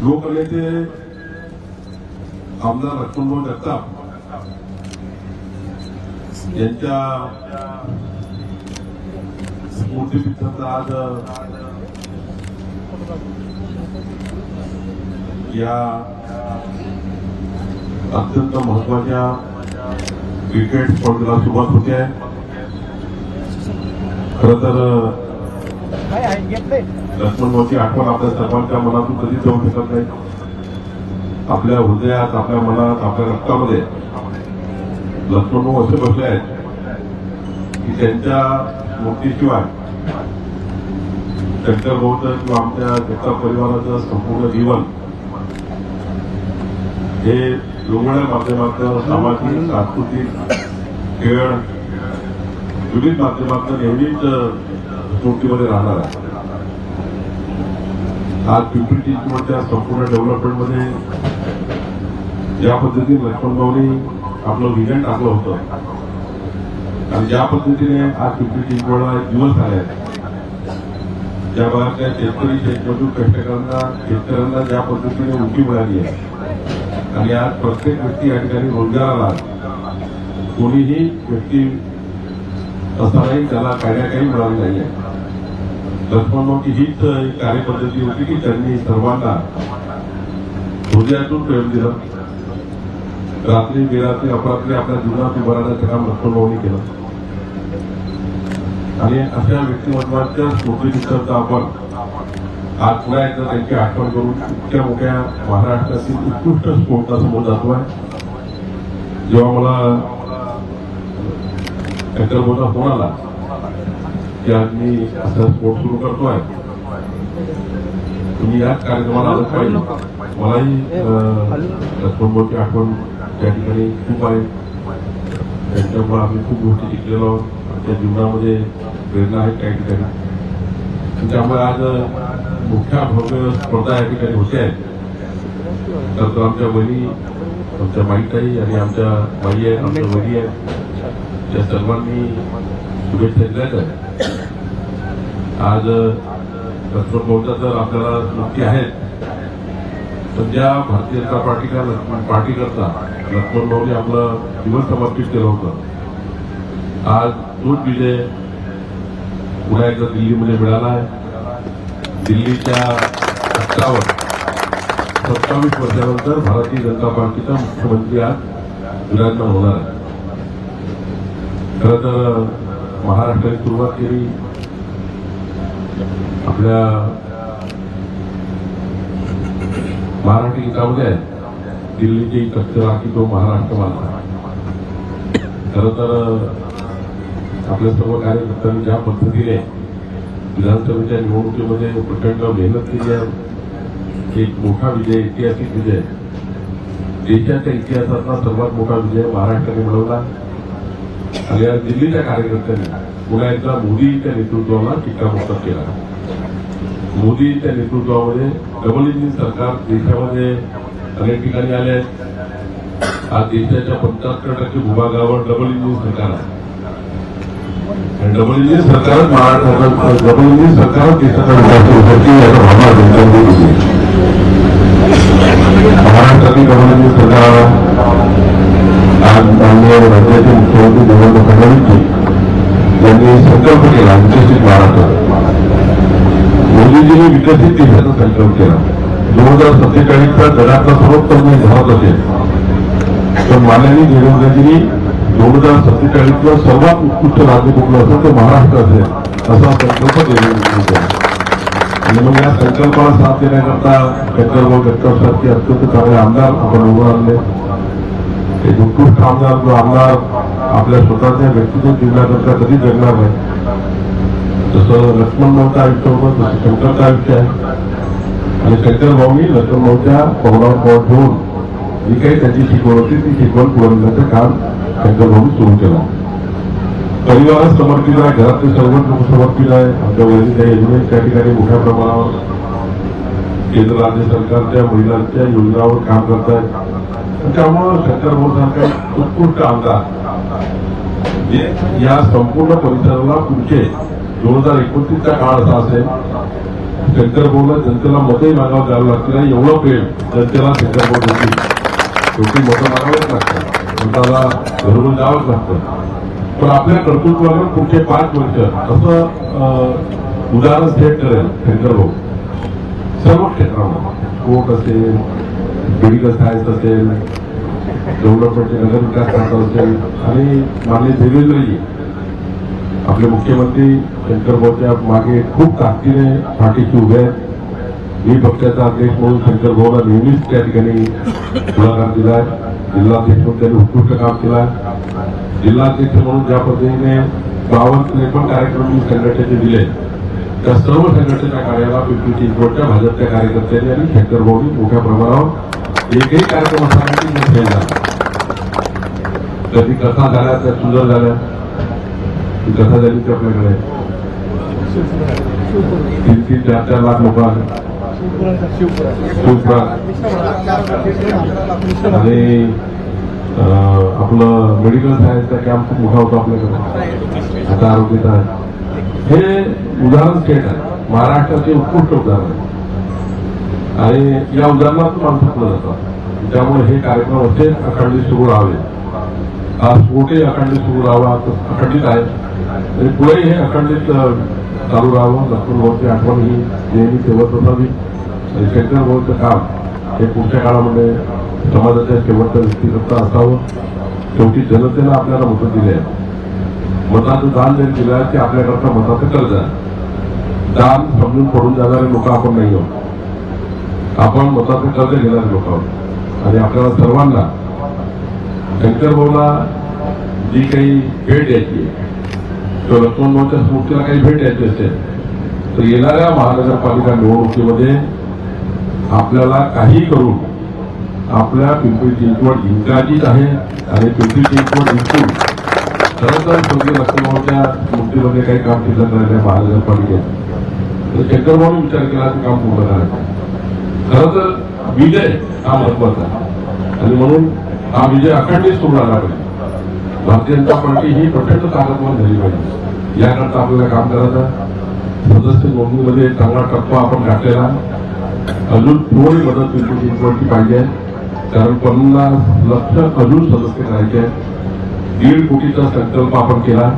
लोकनेते आमदार लक्ष्मणभाऊ जगताप यांच्या स्मृतीपित्ताचा आज या अत्यंत महत्त्वाच्या क्रिकेट स्पर्धेला सुरुवात होते. आहे खरं तर लक्ष्मण भाऊची आठवण आपल्या सर्वांच्या मनातून कधीच जाऊ शकत नाही. आपल्या हृदयात आपल्या मनात आपल्या रक्तामध्ये लक्ष्मणभाऊ असे बसले आहेत की त्यांच्या स्मृतीशिवाय शंकर भाऊचं किंवा आमच्या जगता परिवाराचं संपूर्ण जीवन हे रुग्ण माध्यमातून सामाजिक सांस्कृतिक खेळ विविध माध्यमातून नेहमीच स्मृतीमध्ये राहणार आहे. आज पिंपरी चिंचवडच्या संपूर्ण डेव्हलपमेंटमध्ये ज्या पद्धतीने लक्ष्मणभाऊनी आपलं विजन टाकलं होतं आणि ज्या पद्धतीने आज पिंपरी चिंचवडला एक दिवस आले ज्या भागातल्या शेतकरी शेतमजूर कष्टकऱ्यांना शेतकऱ्यांना ज्या पद्धतीने उठी मिळाली आहे आणि आज प्रत्येक व्यक्ती या ठिकाणी रोजगाराला कोणीही व्यक्ती असा त्याला काही ना काही मिळालं नाही आहे लक्ष्मणभाऊची हीच एक कार्यपद्धती होती की त्यांनी सर्वांना हृदयातून प्रेम दिलं. रात्री बेरात्री अपरात्री आपल्या जीवनात उभारण्याचं काम लक्ष्मणभाऊनी केलं. आणि अशा व्यक्तिमत्वाच्या स्मृतीनिष्ठांचा आपण आज पुन्हा एकदा त्यांची आठवण करून इतक्या मोठ्या महाराष्ट्रातील उत्कृष्ट स्फोटचा जातो आहे जेव्हा मला शंकरभाऊचा फोन आला. की आज मी असा स्पोर्ट सुरू करतोय. तुम्ही याच कार्यक्रमाला आलं पाहिजे. मलाही लक्ष्मणभाऊची आठवण त्या ठिकाणी खूप आहे. त्यांच्यामुळे आम्ही खूप गोष्टी शिकलेलो आहोत. आमच्या जीवनामध्ये प्रेरणा आहे काही ठिकाणी. त्यामुळे आज मोठ्या भव्य स्पर्धा या ठिकाणी होते आहेत तर तो आमच्या बहिणी आमच्या माईताई आणि आमच्या बाई आहेत आमच्या वही आहेत त्या सर्वांनी शुभेच्छा दिल्याच आहे आज लक्ष्मण भाऊचा तर आपल्याला नक्की आहेत पण ज्या भारतीय जनता पार्टीका पार्टी करता लक्ष्मण भाऊने आपलं जीवन समर्पित केलं होतं. आज तोच विजय पुन्हा एकदा दिल्लीमध्ये मिळाला आहे. दिल्लीच्या हक्कावर सत्तावीस वर्षानंतर भारतीय जनता पार्टीचा मुख्यमंत्री आज विराजमान होणार आहे. खरं तर महाराष्ट्राने सुरुवात केली. आपल्या महाराष्ट्र गीतामध्ये आहे दिल्लीची कचरा की तो महाराष्ट्र माझा खरं तर आपल्या सर्व कार्यकर्त्यांनी ज्या पद्धतीने विधानसभेच्या निवडणुकीमध्ये प्रचंड मेहनत केली आहे एक मोठा विजय ऐतिहासिक विजय. देशाच्या इतिहासातला सर्वात मोठा विजय महाराष्ट्राने मिळवला. या दिल्लीच्या कार्यकर्त्यांनी पुन्हा एकदा मोदीच्या नेतृत्वाला शिक्कामोर्तब केला. मोदीच्या नेतृत्वामध्ये डबल इंजिन सरकार देशामध्ये अनेक ठिकाणी आले आहेत. आज देशाच्या पंच्याहत्तर टक्के भूभागावर डबल इंजिन सरकार आहे. डबल इंजिन सरकार डबल इंजिन सरकार देशाचा महाराष्ट्रातील डबल इंजिन सरकार आज माननीय राज्याचे मुख्यमंत्री देवेंद्र फडणवीस यांनी संकल्प केला विकसित महाराष्ट्र मोदीजींनी विकसित देशाचा संकल्प केला. दोन हजार सत्तेचाळीसचा जगातला सर्वोत्तम देश भारत असेल. तर माननीय देवेंद्रजींनी दोन हजार सत्तेचाळीसला सर्वात उत्कृष्ट राज्य कुठलं असेल ते महाराष्ट्र असेल असा संकल्प देवेंद्रजींनी केला. आणि मग या संकल्पाला साथ देण्याकरता कट्टर व कट्टर सारखे अत्यंत चांगले आमदार आपण उभं आणले हे उत्कृष्ट आमदार जो आमदार आपल्या स्वतःच्या व्यक्तिगत जीवनाकरता कधी जगणार नाही. जसं लक्ष्मण भाऊचं आयुष्य होतं तसं शंकरचं आयुष्य आहे आणि शंकर भाऊनी लक्ष्मण भाऊच्या पवनावर पवत ठेवून जी काही त्याची शिकवण होती ती शिकवण पुरवण्याचं काम शंकर भाऊनी सुरू केलं. परिवारात समर्पित आहे घरातले सर्व लोक समर्पित आहे. आमच्या वैद्यकीय योजने त्या ठिकाणी मोठ्या प्रमाणावर केंद्र राज्य सरकारच्या महिलांच्या योजनावर काम करत आहेत त्यामुळं शंकर भाऊ सारखा उत्कृष्ट आमदार जे या संपूर्ण परिसराला पुढचे दोन हजार एकोणतीसचा काळ असा असेल शंकर भाऊला जनतेला मतही मागावं द्यावं लागतील एवढं प्रेम जनतेला शंकर भाऊ देतील शेवटी मतं मागावेच लागतात. जनताला घरून द्यावंच लागतं. पण आपल्या कर्तृत्वावर पुढचे पाच वर्ष असं अं, उदाहरण सेट करेल शंकर भाऊ सर्व क्षेत्रामध्ये. कोर्ट असेल मेडिकल सायन्स असेल डेव्हलपमेंटचे नगर विकास खातं असेल आणि माननीय देवेंद्रजी आपले मुख्यमंत्री शंकरभाऊच्या मागे खूप ताकदीने पाठीशी उभे आहेत. मी पक्षाचा अध्यक्ष म्हणून शंकर भाऊला नेहमीच त्या ठिकाणी पुढाकार दिलाय. जिल्हाध्यक्ष म्हणून त्यांनी उत्कृष्ट काम केला जिल्हाध्यक्ष म्हणून ज्या पद्धतीने बावन त्रेपन्न कार्यक्रम संघटनेचे दिले त्या सर्व संघटनेच्या कार्याला पिंपरी चिंचवडच्या भाजपच्या कार्यकर्त्यांनी आणि शंकर भाऊनी मोठ्या प्रमाणावर एकही कार्यक्रम असा नाही की मी फेल झाला. कधी कथा झाल्या त्या सुंदर झाल्या. ती कथा झाली ती आपल्याकडे तीन तीन चार चार लाख लोक आले. आणि आपलं मेडिकल सायन्सचा कॅम्प खूप मोठा होता आपल्याकडे. आता आरोग्याचा हे उदाहरण स्टेट आहे. महाराष्ट्राचे उत्कृष्ट उदाहरण आहे. आणि या उदाहरणातून माणसं जातात त्यामुळे हे कार्यक्रम असे अखंडित सुरू राहावे. आज कुठे अखंडित सुरू राहावा अखंडित आहे. आणि पुढे हे अखंडित चालू राहावं. लक्ष्मण भाऊची आठवण ही नेहमी ठेवत असावी आणि शंकर भाऊचं काम हे पुढच्या काळामध्ये समाजाच्या शेवटचं व्यक्तिगत असावं. शेवटी जनतेला आपल्याला मतं दिली आहे. मताचं दान जरी दिलं आहे ते आपल्याकरता मताचं कर्ज आहे. दान समजून पडून जाणारे लोक आपण नाही आहोत. आपण मताचं कर्ज घेणारे लोक आहोत आणि आपल्याला सर्वांना शंकर भाऊला जी काही भेट द्यायची आहे किंवा लक्ष्मण भाऊच्या स्मृतीला काही भेट द्यायची असेल तर येणाऱ्या महानगरपालिका निवडणुकीमध्ये आपल्याला काही करून आपल्या पिंपरी चिंचवड जिंकायचीच आहे आणि पिंपरी चिंचवड जिंकून खरं तर स्वर्गीय लक्ष्मणभाऊच्या स्मृतीमध्ये काही काम केलं करायचं महानगरपालिकेत. तर शंकरभाऊने विचार केला ते काम पूर्ण करायचं खरं तर विजय हा महत्त्वाचा आणि म्हणून हा विजय अखंडित सुरू राहिला पाहिजे भारतीय जनता पार्टी ही प्रचंड ताकदवान झाली पाहिजे. याकरता आपल्याला काम करायचं सदस्य नोंदणीमध्ये चांगला टप्पा आपण गाठलेला अजून थोडी मदत पिंपरी चिंचवडची पाहिजे कारण पन्नास लक्ष अजून सदस्य करायचे दीड कोटीचा संकल्प आपण केला.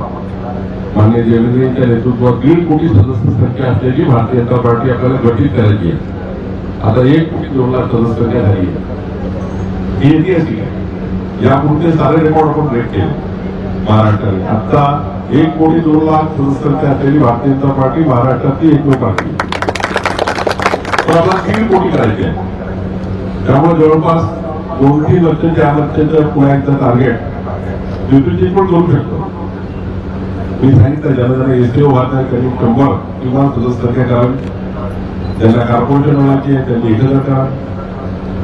मान्य देवेंद्र नेतृत्वात दीड कोटी सदस्य संख्या असल्याची भारतीय जनता पार्टी आपल्याला गठीत करायची आहे. आता एक दोन लाख सदस्य संख्या झाली. ही ऐतिहासिक आहे यापुढचे सारे रेकॉर्ड आपण ब्रेक केले. महाराष्ट्राने आता एक कोटी दोन लाख सदस्यांच्या असलेली भारतीय जनता पार्टी महाराष्ट्रातली एकमेव पार्टी. पण आपला तीन कोटी करायची आहे. त्यामुळे जवळपास दोन तीन लक्ष चार लक्षाचं पुण्याचं टार्गेट पिंपरी पण करू शकतो. मी सांगितलं ज्याला ज्याला एसटी व्हायचं आहे त्यांनी शंभर किंवा सदस्य संख्या करावी. ज्यांना कॉर्पोरेशन व्हायची आहे त्यांनी एक हजार करा.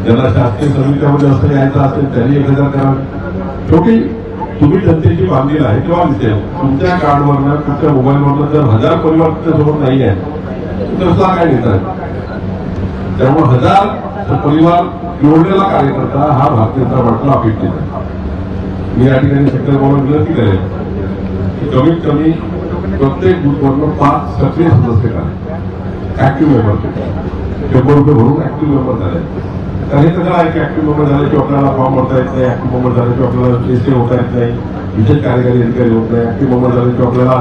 ज्यांना शासकीय समित्यामध्ये असं यायचं असेल त्यांनी एक हजार करा. शेवटी तुम्ही जनतेची बांधील आहे किंवा दिसेल तुमच्या कार्डवरनं तुमच्या मोबाईलवरनं जर हजार परिवार तुमच्यासोबत नाही आहे तर सहा काय देतात त्यामुळे हजार परिवार जोडलेला कार्यकर्ता हा भारतीय जनता पार्टीला अपेक्षित आहे. मी या ठिकाणी शंकर भाऊला विनंती करेन की कमीत कमी प्रत्येक बूथवरनं पाच सक्रिय सदस्य करा. ऍक्टिव्ह मेंबर शंभर रुपये भरून ऍक्टिव्ह मेंबर झाले तर हे सगळं आहे की ऍक्टिव्ह मेंबर झाले की आपल्याला फॉर्म भरता येत नाही ऍक्टिव्ह मेंबर झाले की आपल्याला एसटी होता येत नाही विशेष कार्यकारी अधिकारी होत नाही ऍक्टिव्ह मेंबर झाले की आपल्याला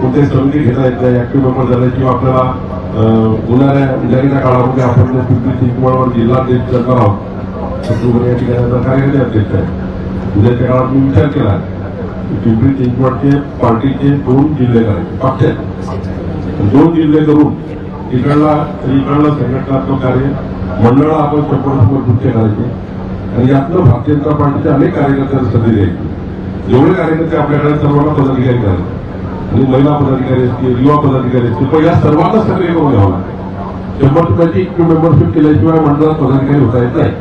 कोणत्याही समिती घेता येत नाही ऍक्टिव्ह मेंबर झाले किंवा आपल्याला अं, होणाऱ्या उद्याच्या काळामध्ये आपण जे पिंपरी चिंचवडवर जिल्हा अध्यक्ष करणार आहोत शत्रुघ्न या ठिकाणी कार्यकारी अध्यक्ष आहे. उद्याच्या काळात मी विचार केला की पिंपरी चिंचवडचे पार्टीचे दोन जिल्हे करायचे पक्षाचे दोन जिल्हे करून इकडला इकडलं संघटनात्मक कार्य. मंडळ आपण शंभर शंभर गुच्छ करायचे आणि यातनं भारतीय जनता पार्टीचे अनेक कार्यकर्त्यांना संधी द्यायची जेवढे कार्यकर्ते आपल्याकडे सर्वांना पदाधिकारी करायचे आणि महिला पदाधिकारी असतील युवा पदाधिकारी असतील पण या सर्वांना सक्रिय करून घ्यावं लागेल. शंभर रुपयाची इक्विटी मेंबरशिप केल्याशिवाय मंडळात पदाधिकारी होता येत नाही.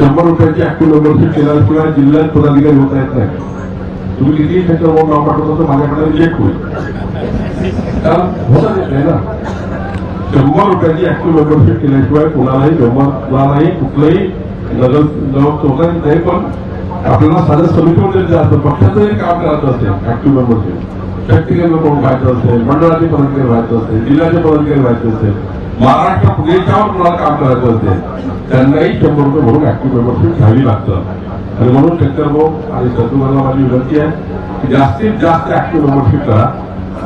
शंभर रुपयाची ऍक्टिव्ह मेंबरशिप केल्याशिवाय जिल्ह्यात पदाधिकारी होता येत नाही. तुम्ही किती सेंटर म्हणून नाव पाठवता तर माझ्याकडे रिजेक्ट होईल कारण होता येत नाही ना? शंभर रुपयाची ऍक्टिव्ह मेंबरशिप केल्याशिवाय कोणालाही मेंबर नाही कुठलंही नगर जबाब होता नाही पण आपल्याला साध्या समितीमध्ये पक्षाचं पक्षाचंही काम करायचं असेल ऍक्टिव्ह मेंबरशिप शक्तीकेंद्र कोण व्हायचं असेल मंडळाचे पदाधिकारी व्हायचं असेल जिल्ह्याचे पदाधिकारी व्हायचं असेल महाराष्ट्र प्रदेशावर कोणाला काम करायचं असेल त्यांनाही शंभर रुपये भरून ऍक्टिव्ह मेंबरशिप घ्यावी लागतं. आणि म्हणून शंकर भाऊ आणि सतुमाला माझी विनंती आहे की जास्तीत जास्त ऍक्टिव्ह मेंबरशिप करा.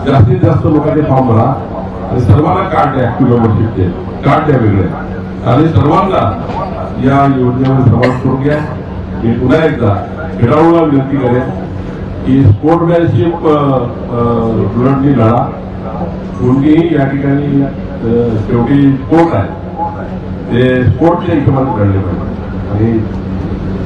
जास्तीत जास्त लोकांचे फॉर्म भरा. आणि सर्वांना कार्ड द्या ऍक्टिव्ह मेंबरशिपचे कार्ड द्या वेगळे. आणि सर्वांना या योजनेमध्ये समावेश करून घ्या. मी पुन्हा एकदा खेळाडूला विनंती करेन की स्पोर्टमॅनशिप दुरंडी लढा. कोणतीही या ठिकाणी शेवटी स्पोर्ट आहे. ते स्पोर्टच्या हिशोबाने लढले पाहिजे. आणि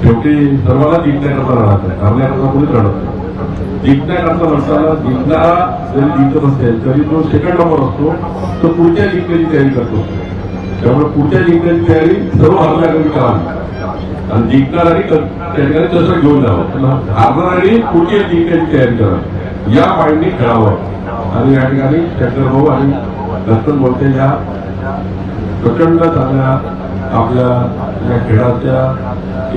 शेवटी सर्वांना जिंकण्याकरता राहत आहे हरण्याकरता कोणीच राहत नाही. जिंकण्याकरता लढताना जिंकणारा जरी जिंकत असेल तरी जो सेकंड नंबर असतो. तो पुढच्या जिंकण्याची तयारी करतो. त्यामुळे पुढच्या जिंकण्याची तयारी सर्व हरण्याकरता करावी आणि जिंकणाऱ्यांनी क- त्या ठिकाणी तसं घेऊन जावं. हारणाऱ्यांनी पुढच्या जिंकण्याची तयारी करावी. या माइंडनी खेळावं. आणि या ठिकाणी शंकर भाऊ आणि दत्तन बोलते या प्रचंड चांगल्या आपल्या या खेळाच्या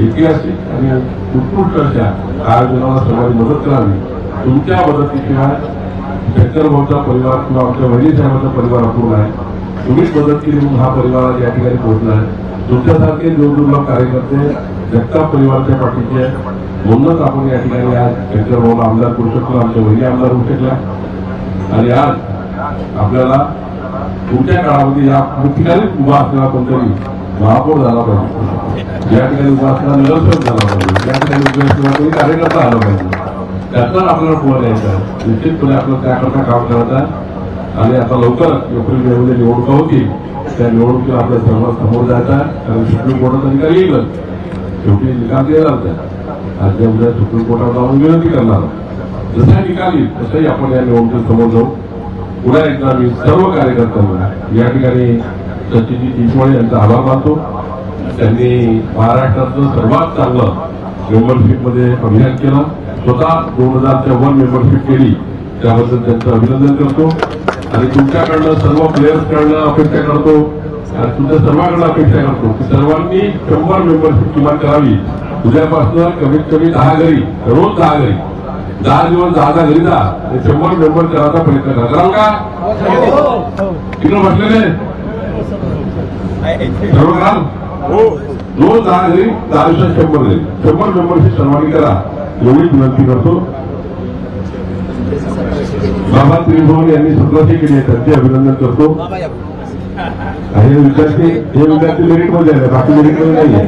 ऐतिहासिक आणि उत्कृष्ट अशा आयोजनाला सर्वांनी मदत करावी. तुमच्या मदतीशिवाय शंकर भाऊचा परिवार किंवा आमच्या वडील साहेबांचा परिवार अपूर्ण आहे. तुम्हीच मदत केली म्हणून हा परिवार या ठिकाणी पोहोचला आहे. तुमच्यासारखे दूरदुर्लभ कार्यकर्ते जगताप परिवाराच्या पाठीचे म्हणूनच आपण या ठिकाणी आज शंकर भाऊला आमदार करू शकलो आमच्या वहिनी आमदार होऊ शकल्या. आणि आज आपल्याला पुढच्या काळामध्ये या ठिकाणी उभा असलेला कोणतरी महापौर झाला पाहिजे. या ठिकाणी उभा असलेला नगरसेवक झाला पाहिजे. या ठिकाणी उभा असलेला कोणी कार्यकर्ता आला पाहिजे. त्याचा आपल्याला पुढे द्यायचा निश्चितपणे आपलं त्याकरता काम करायचं आहे. आणि आता लवकरच एप्रिल मे मध्ये निवडणुका होतील. त्या निवडणुकीला आपल्या सर्व समोर जायचं आहे. कारण सुप्रीम कोर्टाचा निकाल येईलच. शेवटी निकाल दिला होता आज उद्या सुप्रीम कोर्टात जाऊन विनंती करणार जसा निकाल येईल तसंही आपण या निवडणुकीत समोर जाऊ. पुन्हा एकदा मी सर्व कार्यकर्त्यांना या ठिकाणी सचिनजी चिंचवडे यांचा आभार मानतो. त्यांनी महाराष्ट्रातलं सर्वात चांगलं मेंबरशिपमध्ये अभियान केलं. स्वतः दोन हजारच्या वर मेंबरशिप केली. त्याबद्दल त्यांचं अभिनंदन करतो. आणि तुमच्याकडनं सर्व प्लेयर्सकडनं अपेक्षा करतो. आणि तुमच्या सर्वांकडनं अपेक्षा करतो की सर्वांनी शंभर मेंबरशिप किमान करावी. उद्यापासून कमीत कमी दहा घरी रोज दहा घरी. दहा दिवस दहा दहा घरी जा. शंभर मेंबर करायचा प्रयत्न करा. कराल का? तिकडे बसलेले. सर्व कराल? रोज दहा घरी दहा दिवसात शंभर घरी. शंभर मेंबरशी सर्वांनी करा. एवढीच विनंती करतो. बाबा त्रिभुवन यांनी सतराशे केली आहे. त्यांचे अभिनंदन करतो. हे विद्यार्थी हे विद्यार्थी मेरिटमध्ये आहे. बाकी मेरिटमध्ये नाही आहे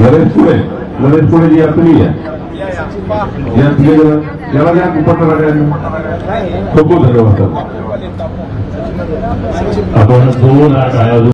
नरेश पुढे. नरेश पुढे जी तुम्ही या या तिघे जण. याला द्या कुपट खूप खूप धन्यवाद सर आपण दोन आठ आयोजन